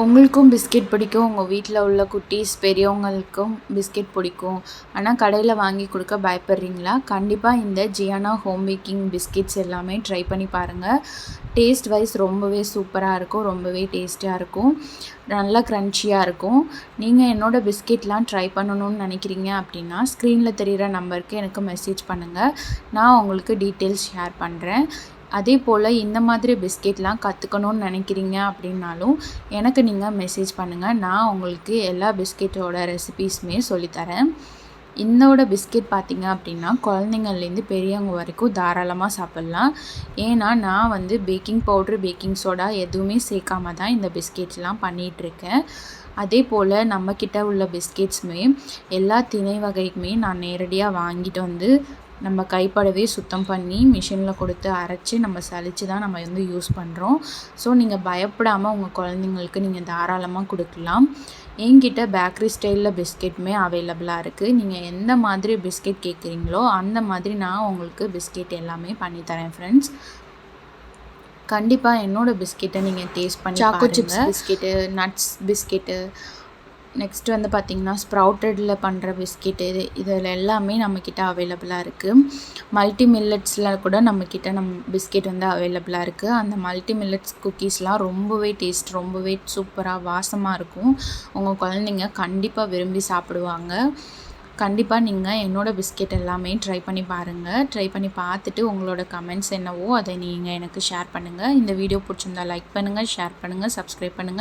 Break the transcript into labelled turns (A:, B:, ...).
A: உங்களுக்கும் பிஸ்கெட் பிடிக்கும் உங்கள் வீட்டில் உள்ள குட்டீஸ் பெரியவங்களுக்கும் பிஸ்கெட் பிடிக்கும். ஆனால் கடையில் வாங்கி கொடுக்க பயப்படுறீங்களா? கண்டிப்பாக இந்த ஜியானா ஹோம் மேக்கிங் பிஸ்கெட்ஸ் எல்லாமே ட்ரை பண்ணி பாருங்கள் டேஸ்ட் வைஸ் ரொம்பவே சூப்பராக இருக்கும் ரொம்பவே டேஸ்டியாக இருக்கும் நல்லா க்ரன்ச்சியாக இருக்கும். நீங்கள் என்னோடய பிஸ்கெட்லாம் ட்ரை பண்ணணும்னு நினைக்கிறீங்க அப்படின்னா ஸ்க்ரீனில் தெரிகிற நம்பருக்கு எனக்கு மெசேஜ் பண்ணுங்கள் நான் உங்களுக்கு டீட்டெயில்ஸ் ஷேர் பண்ணுறேன் அதே போல் இந்த மாதிரி பிஸ்கெட்லாம் கற்றுக்கணுன்னு நினைக்கிறீங்க அப்படின்னாலும் எனக்கு நீங்கள் மெசேஜ் பண்ணுங்கள் நான் உங்களுக்கு எல்லா பிஸ்கெட்டோட ரெசிபீஸுமே சொல்லித்தரேன். இன்னோட பிஸ்கெட் பார்த்திங்க அப்படின்னா குழந்தைங்கள்லேருந்து பெரியவங்க வரைக்கும் தாராளமாக சாப்பிட்லாம். ஏன்னா நான் வந்து பேக்கிங் பவுட்ரு பேக்கிங் சோடா எதுவுமே சேர்க்காம தான் இந்த பிஸ்கெட்ஸ்லாம் பண்ணிகிட்ருக்கேன் அதே போல் நம்மக்கிட்ட உள்ள பிஸ்கெட்ஸுமே எல்லா திணை வகைக்குமே நான் நேரடியாக வாங்கிட்டு வந்து நம்ம கைப்படவே சுத்தம் பண்ணி மிஷினில் கொடுத்து அரைச்சி நம்ம சலித்து தான் நம்ம வந்து யூஸ் பண்ணுறோம் ஸோ நீங்கள் பயப்படாமல் உங்கள் குழந்தைங்களுக்கு நீங்கள் தாராளமாக கொடுக்கலாம். என்கிட்ட பேக்கரி ஸ்டைலில் பிஸ்கெட்டுமே அவைலபிளாக இருக்குது நீங்கள் எந்த மாதிரி பிஸ்கெட் கேட்குறீங்களோ அந்த மாதிரி நான் உங்களுக்கு பிஸ்கெட் எல்லாமே பண்ணித்தரேன் ஃப்ரெண்ட்ஸ் கண்டிப்பாக என்னோடய பிஸ்கெட்டை நீங்கள் டேஸ்ட் பண்ணி choco chips biscuit nuts biscuit next வந்து பார்த்திங்கன்னா ஸ்ப்ரவுட்டடில் பண்ணுற பிஸ்கெட்டு இது இதில் எல்லாமே நம்மக்கிட்ட அவைலபிளாக இருக்குது மல்டி மில்லட்ஸில் கூட நம்மக்கிட்ட நம் பிஸ்கெட் வந்து அவைலபிளாக இருக்குது அந்த மல்டி மில்லட்ஸ் குக்கீஸ்லாம் ரொம்பவே டேஸ்ட் ரொம்பவே சூப்பராக வாசமாக இருக்கும். உங்கள் குழந்தைங்க கண்டிப்பாக விரும்பி சாப்பிடுவாங்க. கண்டிப்பாக நீங்கள் என்னோடய பிஸ்கெட் எல்லாமே ட்ரை பண்ணி பாருங்கள் ட்ரை பண்ணி பார்த்துட்டு உங்களோட கமெண்ட்ஸ் என்னவோ அதை நீங்கள் எனக்கு ஷேர் பண்ணுங்கள் இந்த வீடியோ பிடிச்சிருந்தா லைக் பண்ணுங்கள் ஷேர் பண்ணுங்கள் சப்ஸ்கிரைப் பண்ணுங்கள்